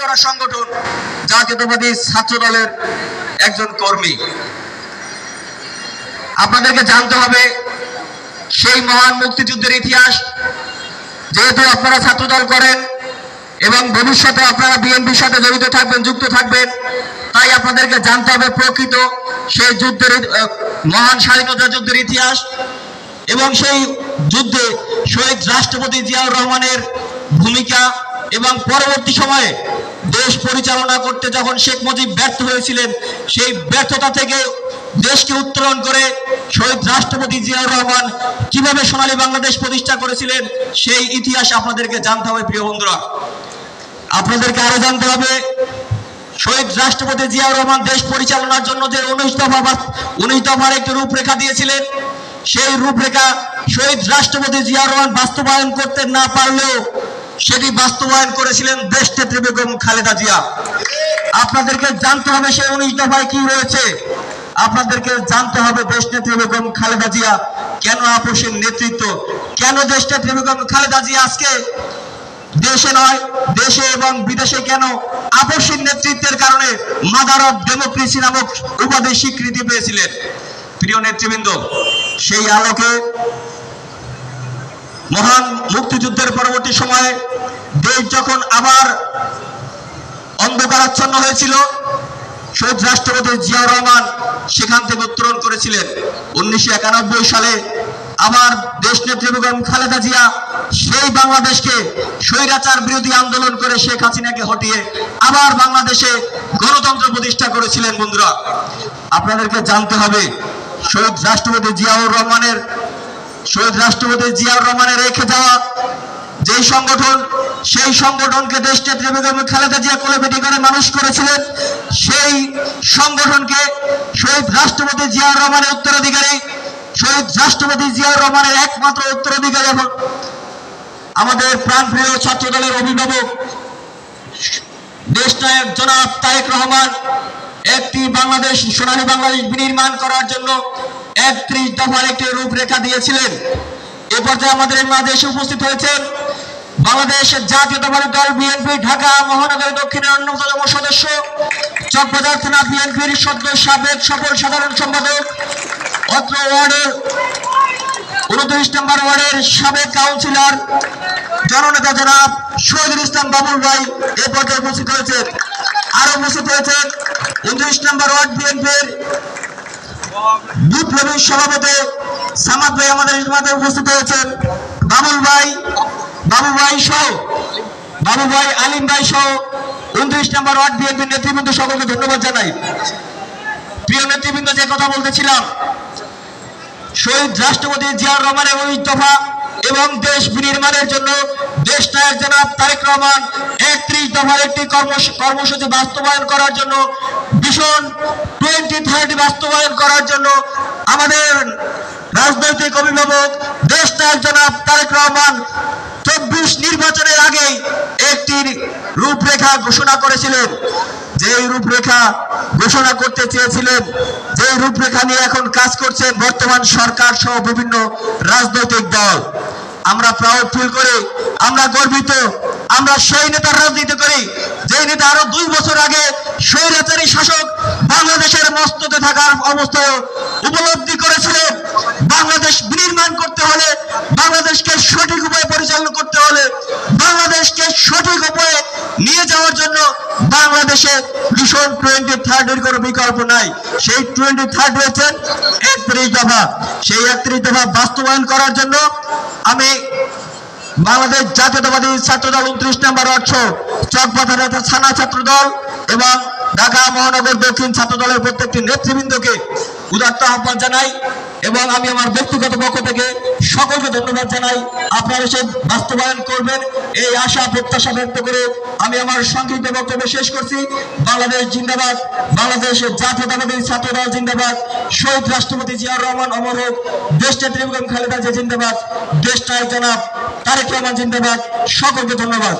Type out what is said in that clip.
করা সংগঠন, জাতীয়তাবাদী ছাত্র দলের একজন কর্মী। আপনাদেরকে জানতে হবে, সেই মহান মুক্তিযুদ্ধের ইতিহাস, যেহেতু আপনারা ছাত্র দল করেন এবং ভবিষ্যতে আপনারা বিএনপির সাথে জড়িত থাকবেন, যুক্ত থাকবেন, তাই আপনাদেরকে জানতে হবে প্রকৃত সেই যুদ্ধের মহান স্বাধীনতা যুদ্ধের ইতিহাস এবং সেই যুদ্ধে শহীদ রাষ্ট্রপতি জিয়াউর রহমানের ভূমিকা এবং পরবর্তী সময়ে দেশ পরিচালনা করতে যখন শেখ মুজিব ব্যর্থ হয়েছিলেন, সেই ব্যর্থতা থেকে দেশকে উত্তরণ করে শহীদ রাষ্ট্রপতি জিয়াউর রহমান কীভাবে সোনালী বাংলাদেশ প্রতিষ্ঠা করেছিলেন, সেই ইতিহাস আপনাদেরকে জানতে হবে, প্রিয় বন্ধুরা। আপনাদেরকে আরও জানতে হবে, শহীদ রাষ্ট্রপতি জিয়াউর রহমান দেশ পরিচালনার জন্য যে উনিশ দফা উনিশ দফার একটি রূপরেখা দিয়েছিলেন, সেই রূপরেখা শহীদ রাষ্ট্রপতি জিয়াউর রহমান বাস্তবায়ন করতে না পারলেও সেটি বাস্তবায়ন করেছিলেন দেশ নেত্রী বেগম খালেদা জিয়া। আপনাদেরকে জানতে হবে সেই উনিশ দফায় কি রয়েছে। আপনাদেরকে জানতে হবে দেশ নেত্রী বেগম খালেদা জিয়া কেন আপোষের নেতৃত্ব? কেন দেশ নেত্রী বেগম খালেদা জিয়া আজকে দেশে নয়, দেশে এবং বিদেশে কেন আপসীর নেতৃত্বের কারণে মাদার অফ ডেমোক্রেসি নামক উপাধি স্বীকৃতি পেয়েছিলেন? প্রিয় নেতৃবৃন্দ, সেই আলোকে মহান মুক্তিযুদ্ধের পরবর্তী সময়ে দেশ যখন আবার অন্ধকারাচ্ছন্ন হয়েছিল, শহীদ রাষ্ট্রপতি জিয়াউর রহমান সেখান থেকে উত্তরণ করেছিলেন। উনিশশো একানব্বই সালে আবার দেশ নেত্রী বেগম খালেদা জিয়া সেই বাংলাদেশকে স্বৈরাচার বিরোধী আন্দোলন করে শেখ হাসিনাকে হটিয়ে আবার বাংলাদেশে গণতন্ত্র প্রতিষ্ঠা করেছিলেন বন্ধুরা। আপনাদেরকে জানতে হবে, শহীদ রাষ্ট্রপতি জিয়াউর রহমানের শহীদ রাষ্ট্রপতি জিয়াউর রহমানের রেখে যাওয়া যেই সংগঠন, সেই সংগঠনকে দেশ নেত্রী বেগম খালেদা জিয়া কোলেপেটি করে মানুষ করেছিলেন, সেই সংগঠনকে শহীদ রাষ্ট্রপতি জিয়াউর রহমানের উত্তরাধিকারী, শহীদ রাষ্ট্রপতি জিয়াউর রহমানের একমাত্র উত্তরাধিকারী এখন আমাদের প্রাণপ্রিয় ছাত্র দলের অভিভাবক, দেশ নায়ক জনাব তারেক রহমান, একটি বাংলাদেশ সোনালী বাংলাদেশ বিনির্মাণ করার জন্য একত্রিশ দফার একটি রূপরেখা দিয়েছিলেন। এ পর্যায়ে আমাদের মাঝে উপস্থিত হয়েছেন বাংলাদেশের জাতীয়তাবাদী দল বিএনপি ঢাকা মহানগরী দক্ষিণের অন্যতম সদস্য, চকবাজার বিএনপির সদ্য সাবেক সফল সাধারণ সম্পাদক, অত্র ওয়ার্ডের উনত্রিশ নম্বর ওয়ার্ডের সাবেক কাউন্সিলর, জননেতা জনাব শহীদুল ইসলাম বাবুল ভাই এ পর্যায়ে উপস্থিত হয়েছেন। আরও উপস্থিত হয়েছেন উনত্রিশ নম্বর ওয়ার্ড বিএনপির বিপ্লবী সভাপতি সামাদ ভাই আমাদের মাঝে উপস্থিত হয়েছেন। বাবুল ভাই বাবু ভাই সহ বাবু ভাই, আলিম ভাই সহ উনত্রিশ নম্বর ওয়ার্ড বিএনপির নেতৃবৃন্দ সকলকে ধন্যবাদ জানাই। প্রিয় নেতৃবৃন্দ, যে কথা বলতেছিলাম, শহীদ রাষ্ট্রপতি জিয়াউর রহমানের উনিশ দফা এবং দেশ বিনির্মাণের জন্য দেশ নায়ক জনাব তারেক রহমান একত্রিশ দফার একটি কর্মস- কর্মসূচি বাস্তবায়ন করার জন্য ভীষণ টোয়েন্টি থার্টি বাস্তবায়ন করার জন্য আমাদের রাজনৈতিক অভিভাবক দেশ নায়ক জনাব তারেক রহমান চব্বিশ নির্বাচনের আগেই একটি রূপরেখা ঘোষণা করেছিলেন। যেই রূপরেখা ঘোষণা করতে চেয়েছিলেন, যেই রূপরেখা নিয়ে এখন কাজ করছেন বর্তমান সরকার সহ বিভিন্ন রাজনৈতিক দল। আমরা প্রাউড ফিল করি, আমরা গর্বিত, আমরা সেই নেতার রাজনীতি করি, যেই নেতা আরও দুই বছর আগে স্বৈরাচারী শাসক বাংলাদেশের মস্ততে থাকার অবস্থায় উপলব্ধি করেছিলেন। বাংলাদেশ বিনির্মাণ করতে হলে বাংলাদেশকে সঠিক উপায়ে পরিচালনা করতে হলে বাংলাদেশকে সঠিক উপায়ে নিয়ে যাওয়ার জন্য বাংলাদেশে ভীষণ টোয়েন্টি থার্ডের কোনো বিকল্প নাই। সেই টোয়েন্টি থার্ড হয়েছেন একত্রিশ দফা। সেই একত্রিশ দফা বাস্তবায়ন করার জন্য আমি বাংলাদেশ জাতীয়তাবাদী ছাত্রদল উনত্রিশ নম্বর অর্থ চকবাজার থানা ছাত্র দল এবং ঢাকা মহানগর দক্ষিণ ছাত্র দলের প্রত্যেকটি নেতৃবৃন্দকে উদাত্ত আহ্বান জানাই এবং আমি আমার ব্যক্তিগত পক্ষ থেকে সকলকে ধন্যবাদ জানাই। আপনারা সে বাস্তবায়ন করবেন, এই আশা, প্রত্যাশা ব্যক্ত করে আমি আমার সংক্ষিপ্ত বক্তব্য শেষ করছি। বাংলাদেশ জিন্দাবাদ, বাংলাদেশের জাতীয়তাবাদী ছাত্র দল জিন্দাবাদ, শহীদ রাষ্ট্রপতি জিয়াউর রহমান, অমর হোক দেশ নেত্রী খালেদা জিয়া জিন্দাবাদ দেশ নায়ক জনাব তারেক রহমান জিন্দাবাদ, সকলকে ধন্যবাদ।